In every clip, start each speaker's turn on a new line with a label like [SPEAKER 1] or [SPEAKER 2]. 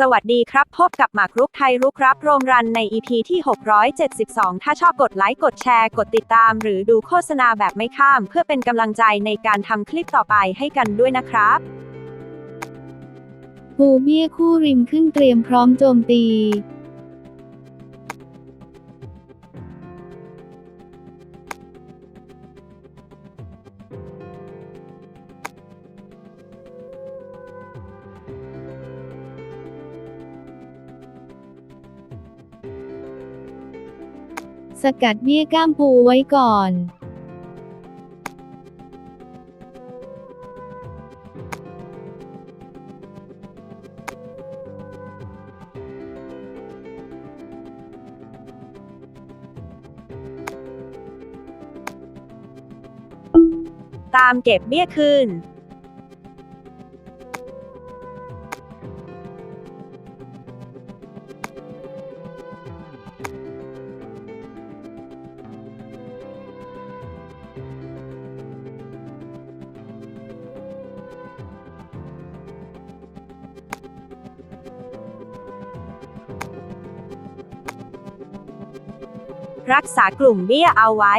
[SPEAKER 1] สวัสดีครับ พบกับหมากรุกไทยรุกรับโรมรันใน EP ที่ 672 ถ้าชอบกดไลค์ กดแชร์ กดติดตาม หรือดูโฆษณาแบบไม่ข้าม เพื่อเป็นกำลังใจในการทำคลิปต่อไปให้กันด้วยนะครับ
[SPEAKER 2] ปูเบี้ยคู่ริมขึ้นเตรียมพร้อมโจมตี สกัดเบี้ยก้ามปูไว้ก่อน
[SPEAKER 1] ตามเก็บเบี้ยคืน รักษากลุ่มเบี้ยเอาไว้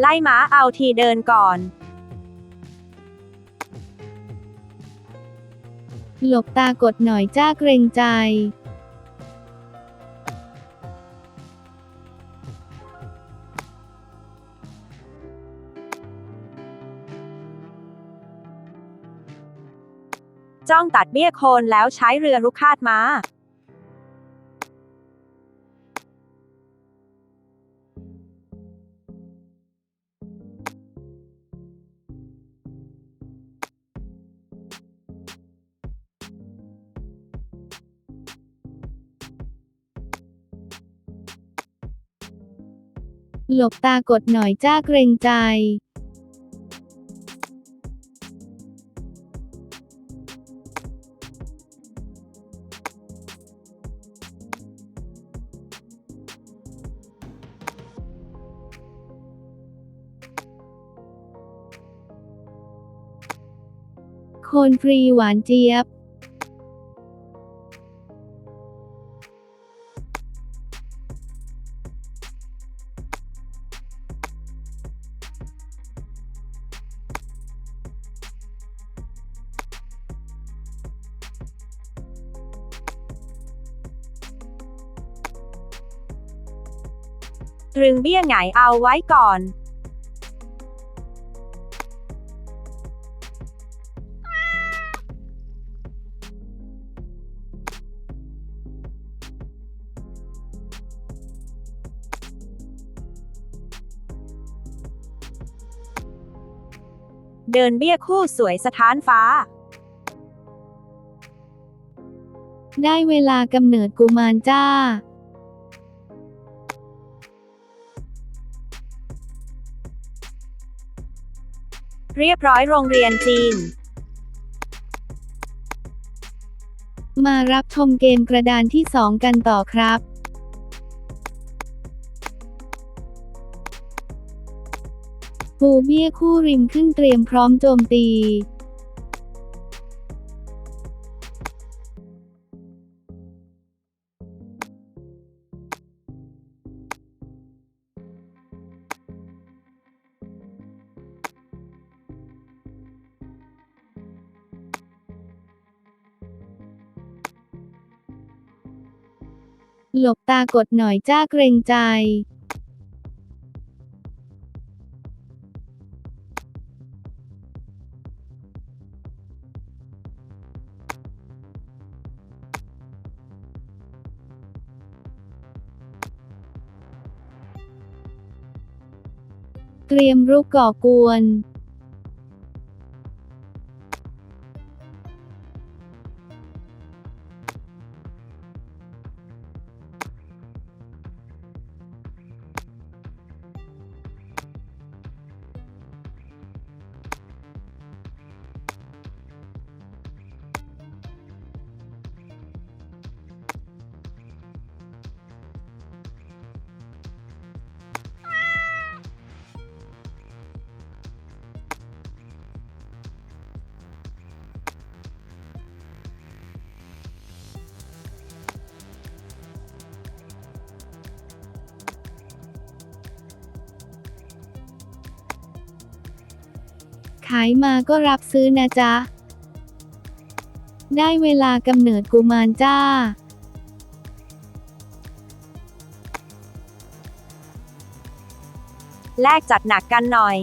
[SPEAKER 1] ไล่ม้าเอาทีเดินก่อน
[SPEAKER 2] หลบตากดหน่อยจ้าเกรงใจ
[SPEAKER 1] จ้องตัดเบี้ยโคนแล้วใช้เรือรุกคาดม้า
[SPEAKER 2] หลบตากดหน่อยจ้าเกรงใจ โคนฟรีหวานเจี๊ยบ
[SPEAKER 1] ตรึงเบี้ยหงเอาไว้ก่อน เดินเบี้ยคู่สวยสถานฟ้า
[SPEAKER 2] ได้เวลากำเนิดกุมารจ้า
[SPEAKER 1] เรียบร้อยโรงเรียนจีน
[SPEAKER 2] มารับชมเกมกระดานที่ 2 กันต่อครับ ปูเบี้ยคู่ริมขึ้นเตรียมพร้อมโจมตีหลบตากดหน่อยจ้าเกรงใจ เตรียมรุกก่อกวน ขายมาก็รับซื้อนะจ๊ะ ได้เวลากำเนิดกุมารจ้า
[SPEAKER 1] แลกจัดหนักกันหน่อย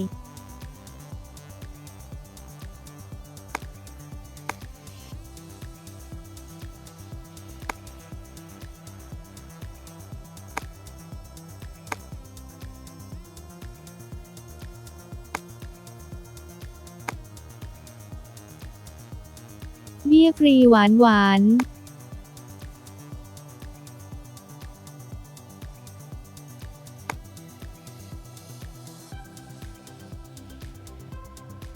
[SPEAKER 2] เบี้ยฟรีหวานหวาน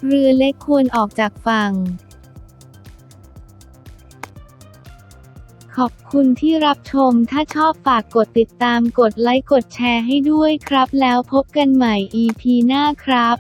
[SPEAKER 2] เรือเล็กควรออกจากฝั่ง ขอบคุณที่รับชม ถ้าชอบฝากกดติดตาม กดไลค์ กดแชร์ให้ด้วยครับ แล้วพบกันใหม่ EP หน้าครับ